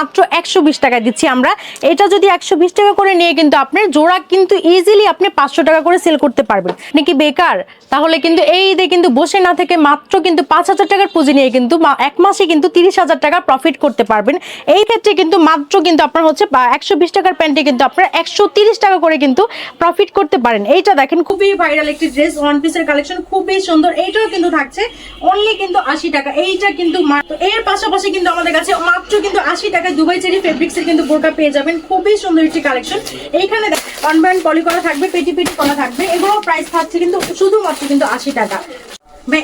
মাত্র একশো বিশ টাকা দিচ্ছি আমরা। এটা যদি একশো বিশ টাকা করে নিয়ে কিন্তু আপনার জোড়া কিন্তু ইজিলি আপনি পাঁচশো টাকা করে সেল করতে পারবেন। নাকি বেকার? তাহলে কিন্তু এই ঈদে কিন্তু বসে না থেকে মাত্র কিন্তু পাঁচ হাজার টাকার পুঁজি নিয়ে কিন্তু এক মাসে কিন্তু তিরিশ হাজার টাকা প্রফিট করতে পারবেন। এই ক্ষেত্রে কিন্তু মাত্র কিন্তু আপনার হচ্ছে একশো বিশ টাকার প্যান্টে কিন্তু আপনার একশো তিরিশ টাকা করে কিন্তু প্রফিট করতে পারেন। এইটা দেখেন, খুবই ভাইরাল একটি ড্রেস ওয়ান পিসের কালেকশন খুবই সুন্দর। এইটাও কিন্তু থাকছে অনলি কিন্তু আশি টাকা। এইটা কিন্তু এর পাশাপাশি কিন্তু আমাদের কাছে মাত্র কিন্তু আশি টাকায় দুবাই চেরি ফেব্রিক্সের কিন্তু বোরকা পেয়ে যাবেন। খুবই সুন্দর একটি কালেকশন। এইখানে অনব্যান্ড ব্যান্ড পলি করা থাকবে পেটি পেটি করা থাকবে। এগুলো প্রাইস থাকছে কিন্তু শুধুমাত্র কিন্তু আশি টাকা।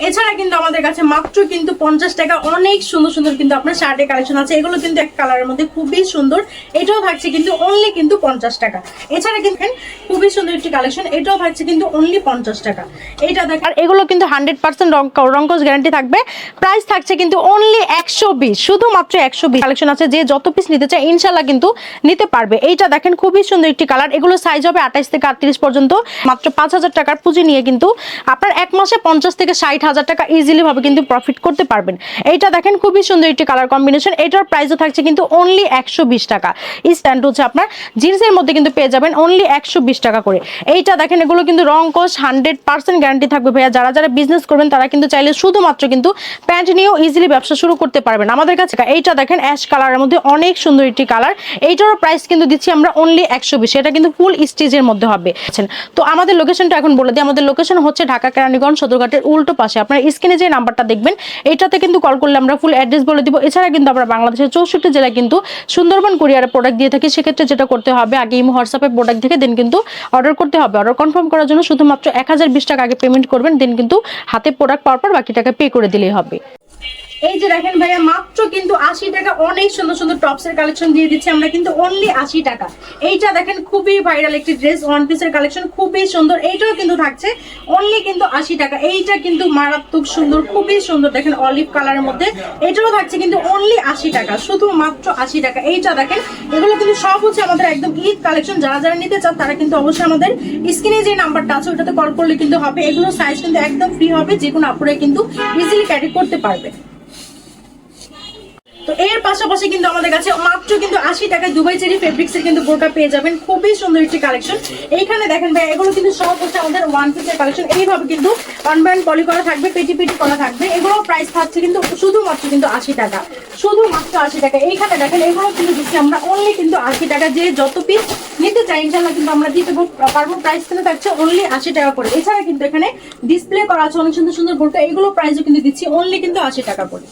এছাড়া কিন্তু আমাদের কাছে মাত্র কিন্তু পঞ্চাশ টাকা অনেক সুন্দর সুন্দর কিন্তু আপনার শার্টের কালেকশন আছে। এগুলো কিন্তু এক কালারের মধ্যে খুবই সুন্দর। এটাও থাকছে কিন্তু অনলি কিন্তু পঞ্চাশ টাকা। এছাড়া কিন্তু খুবই সুন্দর একটি কালেকশন এটাও থাকছে কিন্তু অনলি পঞ্চাশ টাকা। এটা দেখ আর এগুলো কিন্তু হান্ড্রেড পার্সেন্ট রঙ্কস গ্যারান্টি থাকবে। প্রাইস থাকছে কিন্তু অনলি একশো বিশ, শুধুমাত্র একশো বিশ কালেকশন আছে যে যত পিস নিতে চায় ইনশাল্লাহ কিন্তু নিতে পারবে। এইটা দেখেন, খুবই সুন্দর একটি কালার এগুলো সাইজ হবে আঠাইশ থেকে আটত্রিশ পর্যন্ত। মাত্র পাঁচ হাজার টাকার পুঁজি নিয়ে কিন্তু আপনার এক মাসে পঞ্চাশ থেকে ষাট হাজার টাকা ইজিলি ভাবে কিন্তু প্রফিট করতে পারবেন। এইটা দেখেন খুবই সুন্দর একটি কালার কম্বিনেশন এটার প্রাইসও থাকছে কিন্তু অনলি একশো বিশ টাকা। স্ট্যান্ড হচ্ছে আপনার জিন্সের মধ্যে কিন্তু পেয়ে যাবেন অনলি একশো বিশ টাকা করে। এইটা দেখেন, এগুলো কিন্তু রং কোষ হান্ড্রেড পার্সেন্ট গ্যারান্টি থাকবে ভাইয়া। যারা যারা বিজনেস করবেন, তারা কিন্তু চাইলে শুধুমাত্র কিন্তু প্যান্ট নিয়েও ইজিলি ব্যবসা শুরু করতে পারবেন। আমাদের কাছে এইটা দেখেন অ্যাশ কালারের মধ্যে অনেক সুন্দর একটি কালার এইটারও প্রাইস কিন্তু দিচ্ছি আমরা অনলি একশো বিশ। এটা কিন্তু ফুল স্টিচের মধ্যে হবে। তো আমাদের লোকেশনটা এখন বলে দিই। আমাদের লোকেশন হচ্ছে ঢাকা, কেরানীগঞ্জ, সদরঘাটের উল্টো পাশে। আপনার স্ক্রিনে যে নাম্বারটা দেখবেন এটাতে কিন্তু কল করলে আমরা ফুল অ্যাড্রেস বলে দিব। এছাড়া কিন্তু আমরা বাংলাদেশের চৌষট্টি জেলায় কিন্তু সুন্দরবন কুরিয়ারে প্রোডাক্ট দিয়ে থাকি। সেক্ষেত্রে যেটা করতে হবে, আগে ইমো হোয়াটসঅ্যাপে প্রোডাক্ট দেখে দেন কিন্তু অর্ডার করতে হবে। অর্ডার কনফার্ম করার জন্য শুধুমাত্র এক হাজার বিশ টাকা আগে পেমেন্ট করবেন দেন কিন্তু হাতে প্রোডাক্ট পাওয়ার পর বাকি টাকা পে করে দিলেই হবে। এই যে দেখেন ভাইয়া, মাত্র কিন্তু আশি টাকা অনেক সুন্দর সুন্দর টপসের কালেকশন দিয়ে দিচ্ছি আমরা কিন্তু অনলি আশি টাকা। এইটা দেখেন খুবই ভাইরাল একটি ড্রেস ওয়ান পিসের কালেকশন খুবই সুন্দর। এইটাও কিন্তু থাকছে অনলি কিন্তু আশি টাকা। এইটা কিন্তু মারাত্মক সুন্দর, খুবই সুন্দর দেখেন অলিভ কালারের মধ্যে। এটাও থাকছে কিন্তু অনলি আশি টাকা শুধু মাত্র আশি টাকা। এইটা দেখেন, এগুলো কিন্তু সব হচ্ছে আমাদের একদম ঈদ কালেকশন যারা যারা নিতে চান, তারা কিন্তু অবশ্যই আমাদের স্ক্রিনে যে নাম্বারটা আছে, ওটাতে কল করলে কিন্তু হবে। এগুলো সাইজ কিন্তু একদম ফ্রি হবে যে কোনো আপুরে কিন্তু ইজিলি ক্যারি করতে পারবে। এর পাশাপাশি কিন্তু আমাদের কাছে মাত্র কিন্তু আশি টাকায় দুবাই চেরি ফেব্রিক্স এর কিন্তু বোরকা পেয়ে যাবেন। খুবই সুন্দর একটি কালেকশন এইখানে দেখেন ভাই এগুলো কিন্তু সব হচ্ছে আমাদের ওয়ান পিসের কালেকশন এইভাবে কিন্তু ওয়ান পলি করা থাকবে, পেটি পেটি করা থাকবে। এগুলো প্রাইস থাকছে কিন্তু শুধুমাত্র কিন্তু আশি টাকা। শুধুমাত্র আশি টাকা। এইখানে দেখেন এগুলো কিন্তু দিচ্ছি আমরা অনলি কিন্তু আশি টাকা। যে যত পিস নিতে চাই ইনশাল্লাহ কিন্তু আমরা দিতে পারব প্রাইস কিন্তু থাকছে অনলি আশি টাকা করে। এছাড়া কিন্তু এখানে ডিসপ্লে করা আছে অনেক সুন্দর সুন্দর বোরকা। এগুলো প্রাইসও কিন্তু দিচ্ছি অনলি কিন্তু আশি টাকা করে।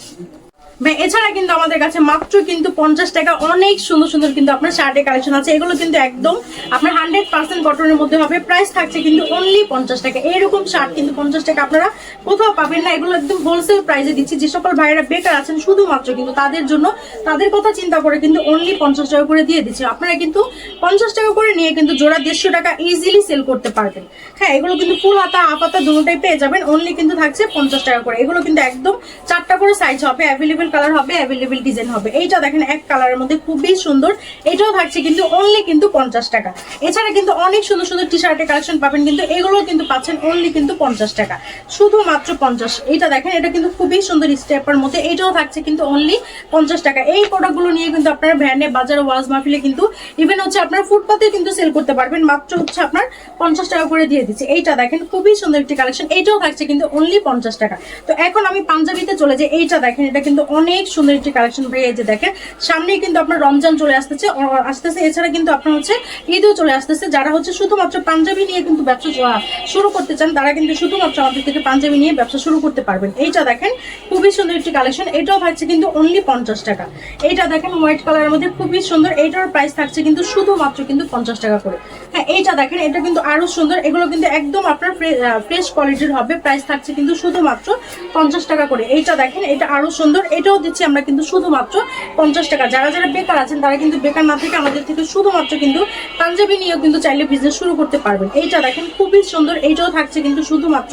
এছাড়া কিন্তু আমাদের কাছে মাত্র কিন্তু পঞ্চাশ টাকা অনেক সুন্দর সুন্দর কিন্তু আপনার শার্টের কালেকশন আছে। এগুলো কিন্তু একদম আপনার হান্ড্রেড পার্সেন্ট কটনের মধ্যে হবে। প্রাইস থাকছে কিন্তু অনলি পঞ্চাশ টাকা। এরকম শার্ট কিন্তু পঞ্চাশ টাকা আপনারা কোথাও পাবেন না। এগুলো একদম হোলসেল প্রাইসে দিচ্ছি। যে সকল ভাইয়েরা বেকার আছেন, শুধুমাত্র কিন্তু তাদের জন্য, তাদের কথা চিন্তা করে কিন্তু অনলি পঞ্চাশ টাকা করে দিয়ে দিচ্ছি। আপনারা কিন্তু পঞ্চাশ টাকা করে নিয়ে কিন্তু জোড়া দেড়শো টাকা ইজিলি সেল করতে পারবেন। হ্যাঁ এগুলো কিন্তু ফুল হাতা, হাফ হাতা দুটোটাই পেয়ে যাবেন। অনলি কিন্তু থাকছে পঞ্চাশ টাকা করে। এগুলো কিন্তু একদম চারটা করে সাইজ হবে। অ্যাভেলেবেল কালার হবে অ্যাভেলেবেল ডিজাইন হবে। এইটা দেখেন এক কালারের মধ্যে খুবই সুন্দর। এটাও থাকছে কিন্তু অনলি কিন্তু পঞ্চাশ টাকা। এছাড়া কিন্তু অনেক সুন্দর সুন্দর টি শার্টের কালেকশন পাবেন কিন্তু এগুলো কিন্তু পাচ্ছেন অনলি কিন্তু পঞ্চাশ টাকা। শুধুমাত্র পঞ্চাশ। এইটা দেখেন, এটা কিন্তু খুবই সুন্দর স্টেপের মধ্যে। এটাও থাকছে কিন্তু অনলি পঞ্চাশ টাকা। এই প্রোডাক্টগুলো নিয়ে কিন্তু আপনারা ভ্যানে বাজারে ওয়াজ মাহফিলে কিন্তু ইভেন হচ্ছে আপনার ফুটপাতে কিন্তু সেল করতে পারবেন। মাত্র হচ্ছে আপনার পঞ্চাশ টাকা করে দিয়ে দিচ্ছে। এইটা দেখেন, খুবই সুন্দর একটি কালেকশন এটাও থাকছে কিন্তু অনলি পঞ্চাশ টাকা। তো এখন আমি পাঞ্জাবিতে চলে যাই। এইটা দেখেন, এটা কিন্তু অনেক সুন্দর একটি কালেকশন ভাই এই যে দেখেন, সামনেই কিন্তু আপনার রমজান চলে আসতেছে আসতেছে, এছাড়া কিন্তু আপনার হচ্ছে ঈদও চলে আসতেছে, যারা হচ্ছে শুধুমাত্র পাঞ্জাবি নিয়ে কিন্তু ব্যবসা শুরু করতে চান, তারা কিন্তু শুধুমাত্র আমাদের থেকে পাঞ্জাবি নিয়ে ব্যবসা শুরু করতে পারবেন। এইটা দেখেন, খুবই সুন্দর একটি কালেকশন এটাও থাকছে কিন্তু অনলি পঞ্চাশ টাকা। এইটা দেখেন হোয়াইট কালারের মধ্যে খুবই সুন্দর, এইটার প্রাইস থাকছে কিন্তু শুধুমাত্র কিন্তু পঞ্চাশ টাকা করে। হ্যাঁ এইটা দেখেন, এটা কিন্তু আরও সুন্দর, এগুলো কিন্তু একদম আপনার ফ্রেশ কোয়ালিটির হবে প্রাইস থাকছে কিন্তু শুধুমাত্র পঞ্চাশ টাকা করে। এইটা দেখেন, এটা আরও সুন্দর এটাও দিচ্ছি আমরা কিন্তু শুধুমাত্র পঞ্চাশ টাকা। যারা যারা বেকার আছেন, তারা কিন্তু বেকার না থেকে আমাদের থেকে শুধুমাত্র কিন্তু পাঞ্জাবি নিয়েও কিন্তু চাইলে বিজনেস শুরু করতে পারবেন। এইটা দেখেন খুবই সুন্দর, এইটাও থাকছে কিন্তু শুধুমাত্র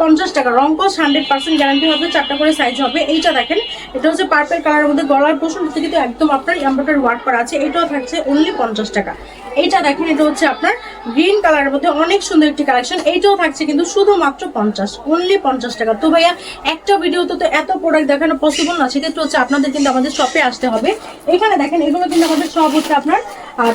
পঞ্চাশ টাকা। রঙ্কস হান্ড্রেড পার্সেন্ট গ্যারান্টি হবে, চারটা করে সাইজ হবে। এইটা দেখেন, এটা হচ্ছে পার্পেল কালারের মধ্যে গলার পোষণ থেকে কিন্তু একদম আপনার এম্ব্রয়ডারি ওয়ার্ক করা আছে এটাও থাকছে অনলি পঞ্চাশ টাকা। এইটা দেখেন, এটা হচ্ছে আপনার গ্রিন কালারের মধ্যে অনেক সুন্দর একটি কালেকশন এইটাও থাকছে কিন্তু শুধুমাত্র পঞ্চাশ অনলি পঞ্চাশ টাকা। তো ভাইয়া, একটা ভিডিওতে তো এত প্রোডাক্ট দেখানো পসিবল না। সেক্ষেত্রে হচ্ছে আপনাদের কিন্তু আমাদের শপে আসতে হবে। এখানে দেখেন, এগুলো কিন্তু আমাদের সব হচ্ছে আপনার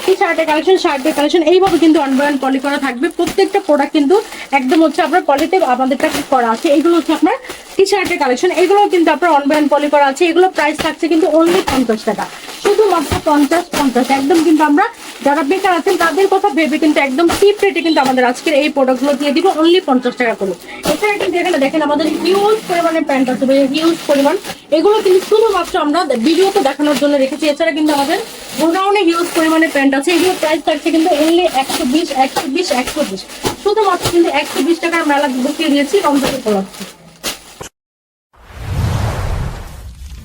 টি শার্টের কালেকশন শার্টের কালেকশন এইভাবে কিন্তু অনবয়ন পলি করা থাকবে। প্রত্যেকটা প্রোডাক্ট কিন্তু একদম হচ্ছে আপনার পলিতে আমাদেরটা করা আছে। এগুলো হচ্ছে আপনার টি শার্টের কালেকশন এগুলো কিন্তু আপনার অনবয়ন পলি করা আছে। এগুলো প্রাইস থাকছে কিন্তু অনলি পঞ্চাশ টাকা। শুধুমাত্র পঞ্চাশ পঞ্চাশ। একদম কিন্তু আমরা যারা বেকার আছেন, তাদের কথা ভেবে কিন্তু একদম চিপ রেটে কিন্তু আমাদের আজকের এই প্রোডাক্টগুলো দিয়ে দিব অনলি পঞ্চাশ টাকা করে। এছাড়া কিন্তু এখানে দেখেন আমাদের হিউজ পরিমাণে প্যান্ট আছে হিউজ পরিমাণ। এগুলো কিন্তু শুধুমাত্র আমরা ভিডিওতে দেখানোর জন্য রেখেছি। এছাড়া কিন্তু আমাদের গোডাউনে হিউজ পরিমাণে প্যান্ট আছে। এগুলো প্রাইস থাকছে কিন্তু অনলি একশো বিশ একশো বিশ একশো বিশ। শুধুমাত্র কিন্তু একশো বিশ টাকার মেলা বসিয়ে দিয়েছি রমজান উপলক্ষে।